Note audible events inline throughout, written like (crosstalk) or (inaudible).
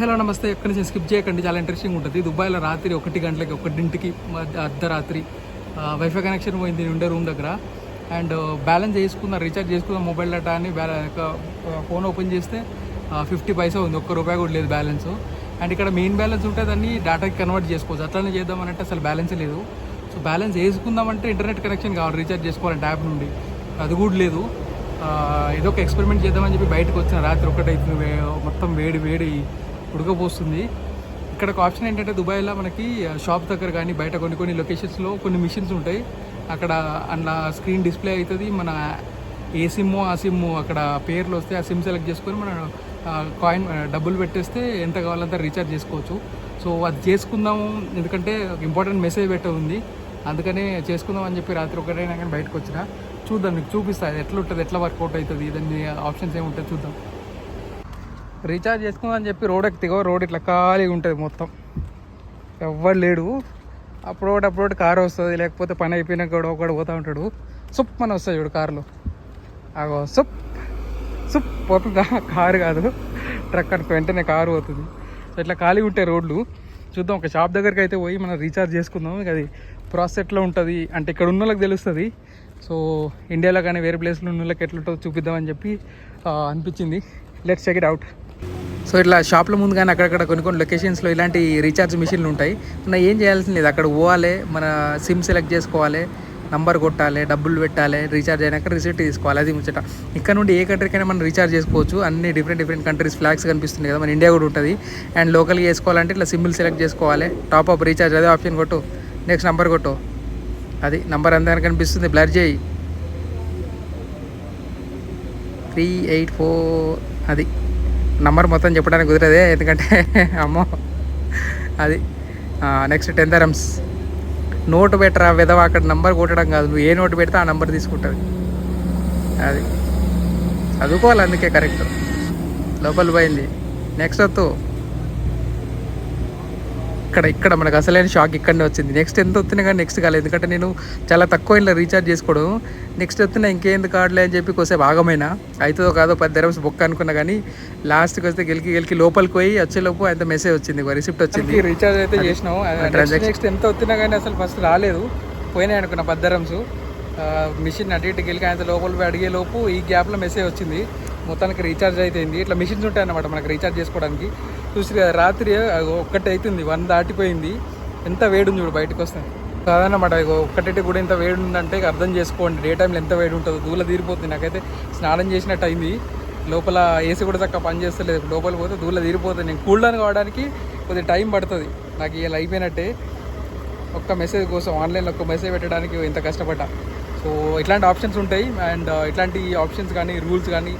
Hello నమస్తే. ఎక్కడి నుంచి స్కిప్ చేయకండి. చాలా ఇంట్రెస్టింగ్ ఉంటుంది. దుబాయ్లో రాత్రి ఒకటి గంటలకి ఒకటింటికి మధ్య అర్ధరాత్రి వైఫై కనెక్షన్ పోయింది ఉండే రూమ్ దగ్గర. అండ్ బ్యాలెన్స్ చేసుకున్నా రీఛార్జ్ చేసుకున్న మొబైల్ డేటా అని ఫోన్ ఓపెన్ చేస్తే ఫిఫ్టీ పైసా ఉంది. ఒక్క రూపాయి కూడా లేదు బ్యాలెన్స్ అండ్ ఇక్కడ మెయిన్ బ్యాలెన్స్ ఉంటే దాన్ని డేటాకి కన్వర్ట్ చేసుకోవచ్చు. అట్లనే చేద్దామనంటే అసలు బ్యాలెన్స్ లేదు. సో బ్యాలెన్స్ వేసుకుందామంటే ఇంటర్నెట్ కనెక్షన్ కావాలి. రీఛార్జ్ చేసుకోవాలంటే యాప్ నుండి. అది కూడా లేదు. ఏదో ఒక ఎక్స్పెరిమెంట్ చేద్దామని చెప్పి బయటకు వచ్చిన రాత్రి ఒకటైతుంది మొత్తం వేడి వేడి ఉడకపోస్తుంది. ఇక్కడ ఒక ఆప్షన్ ఏంటంటే దుబాయ్లో మనకి షాప్ దగ్గర కానీ బయట కొన్ని కొన్ని లొకేషన్స్లో కొన్ని మిషన్స్ ఉంటాయి. అక్కడ అందులో స్క్రీన్ డిస్ప్లే అవుతుంది. మన ఏ సిమ్ ఆ సిమ్ అక్కడ పేర్లు వస్తే ఆ సిమ్ సెలెక్ట్ చేసుకొని మనం కాయిన్ డబ్బులు పెట్టేస్తే ఎంత కావాలంత రీఛార్జ్ చేసుకోవచ్చు. సో అది చేసుకుందాము. ఎందుకంటే ఇంపార్టెంట్ మెసేజ్ పెట్టే ఉంది. అందుకనే చేసుకుందాం అని చెప్పి రాత్రి ఒకటైనా కానీ బయటకు వచ్చిన చూద్దాం. మీకు చూపిస్తా. ఎట్లా ఉంటుంది ఎట్లా వర్కౌట్ అవుతుంది? దాన్ని ఆప్షన్స్ ఏముంటాయి చూద్దాం. రీఛార్జ్ చేసుకుందని చెప్పి రోడ్ ఎక్కితే రోడ్ ఇట్లా ఖాళీగా ఉంటుంది మొత్తం. ఎవ్వరు లేడు. అప్పుడోటి అప్పుడోటి కారు వస్తుంది లేకపోతే పని అయిపోయినాక కూడా ఒకడు పోతూ ఉంటాడు. సుప్ అని వస్తుంది చూడు కారులో. అగో సుప్. సుప్. పోతుందా కారు కాదు. ట్రక్ అనుకో వెంటనే కారు పోతుంది. సో ఇట్లా ఖాళీ ఉంటాయి రోడ్లు. చూద్దాం ఒక షాప్ దగ్గరికి అయితే పోయి మనం రీఛార్జ్ చేసుకుందాం. ఇక అది ప్రాసెస్ ఎట్లా ఉంటుంది అంటే ఇక్కడ ఉన్న వాళ్ళకి తెలుస్తుంది. సో ఇండియాలో కానీ వేరే ప్లేస్లో ఉన్న వాళ్ళకి ఎట్లా ఉంటుందో చూపిద్దామని చెప్పి అనిపించింది. Let's check it out so ఇట్లా షాప్ల ముందు కానీ అక్కడక్కడ కొన్ని కొన్ని లొకేషన్స్లో ఇలాంటి రీఛార్జ్ మిషన్లు ఉంటాయి. మనం ఏం చేయాల్సిన లేదు. అక్కడ పోవాలి మన సిమ్ సెలెక్ట్ చేసుకోవాలి నంబర్ కొట్టాలి డబ్బులు పెట్టాలి రీఛార్జ్ అయినాక రిసిప్ట్ తీసుకోవాలి. అది ముచ్చట. ఇక్కడ నుండి ఏ కంట్రీకైనా మనం రీఛార్జ్ చేసుకోవచ్చు. అన్ని డిఫరెంట్ డిఫరెంట్ కంట్రీస్ ఫ్లాగ్స్ కనిపిస్తుంది కదా. మన ఇండియా కూడా ఉంటుంది. అండ్ లోకల్గా చేసుకోవాలంటే ఇట్లా సిమ్లు సెలెక్ట్ చేసుకోవాలి. టాప్ అప్ రీఛార్జ్ అదే ఆప్షన్ కొట్టు. నెక్స్ట్ నంబర్ కొట్టు. అది నంబర్ అందరికీ కనిపిస్తుంది. బ్లర్ చేయి. త్రీ ఎయిట్ ఫోర్ అది. నంబర్ మొత్తం చెప్పడానికి కుదరదే ఎందుకంటే (laughs) అమ్మో. అది నెక్స్ట్ టెన్ ధరమ్స్ నోటు పెట్టరా విధవ అక్కడ నంబర్ కొట్టడం కాదు నువ్వు ఏ నోటు పెడితే ఆ నంబర్ తీసుకుంటుంది. అది. చదువుకోవాలి అందుకే కరెక్ట్ లోపల పోయింది. నెక్స్ట్ వద్దు ఇక్కడ ఇక్కడ మనకు అసలైన షాక్ ఇక్కడనే వచ్చింది. నెక్స్ట్ ఎంత వస్తున్నా కానీ నెక్స్ట్ కాలేదు. ఎందుకంటే నేను చాలా తక్కువ ఇలా రీఛార్జ్ చేసుకోవడం. నెక్స్ట్ వస్తున్నా ఇంకేంది కావట్లే అని చెప్పి కొద్దిసేపు ఆగమైనా. అవుతుందో కాదో పది ధరమ్స్ బుక్ అనుకున్నా కానీ లాస్ట్కి వస్తే గెలికి గెలికి లోపలికి పోయి వచ్చేలోపు అంత మెసేజ్ వచ్చింది రిసిప్ట్ వచ్చింది. రీఛార్జ్ అయితే చేసినాం నెక్స్ట్ ఎంత వచ్చినా కానీ అసలు ఫస్ట్ రాలేదు. పోయినాయి అనుకున్న పది ధరమ్స్. మిషన్ అటు ఇటు గెలికి ఆయన లోపల పోయి అడిగే లోపు ఈ గ్యాప్లో మెసేజ్ వచ్చింది. మొత్తానికి రీఛార్జ్ అయిపోయింది ఇట్లా మిషన్స్ ఉంటాయి అన్నమాట మనకి రీఛార్జ్ చేసుకోవడానికి. చూసి కదా రాత్రి ఒక్కటి అవుతుంది వన్ దాటిపోయింది. ఎంత వేడుంది చూడు బయటకు వస్తే. కాదన్నమాట ఇగో ఒక్కటి కూడా ఎంత వేడి ఉందంటే ఇక అర్థం చేసుకోండి డే టైంలో ఎంత వేడి ఉంటుందో దూల తీరిపోతుంది నాకైతే స్నానం చేసినట్టు అయింది. లోపల ఏసీ కూడా చక్కగా పనిచేస్తలేదు లోపల పోతే దూల తీరిపోతుంది. నేను కూల్ డౌన్ కావడానికి కొద్దిగా టైం పడుతుంది నాకు ఇలా అయిపోయినట్టే. ఒక్క మెసేజ్ కోసం ఆన్లైన్లో ఒక్క మెసేజ్ పెట్టడానికి ఇంత కష్టపడ్డా. సో ఇట్లాంటి ఆప్షన్స్ ఉంటాయి. అండ్ ఇట్లాంటి ఆప్షన్స్ కానీ రూల్స్ కానీ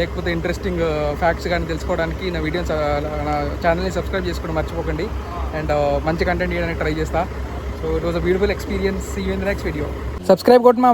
లేకపోతే ఇంట్రెస్టింగ్ ఫ్యాక్ట్స్ కానీ తెలుసుకోవడానికి నా వీడియోస్ uh, నా ఛానల్ని సబ్స్క్రైబ్ చేసుకోవడం మర్చిపోకండి. అండ్ uh, మంచి కంటెంట్ చేయడానికి ట్రై చేస్తా. So it was a beautiful experience see in the next video subscribe కొట్టు మా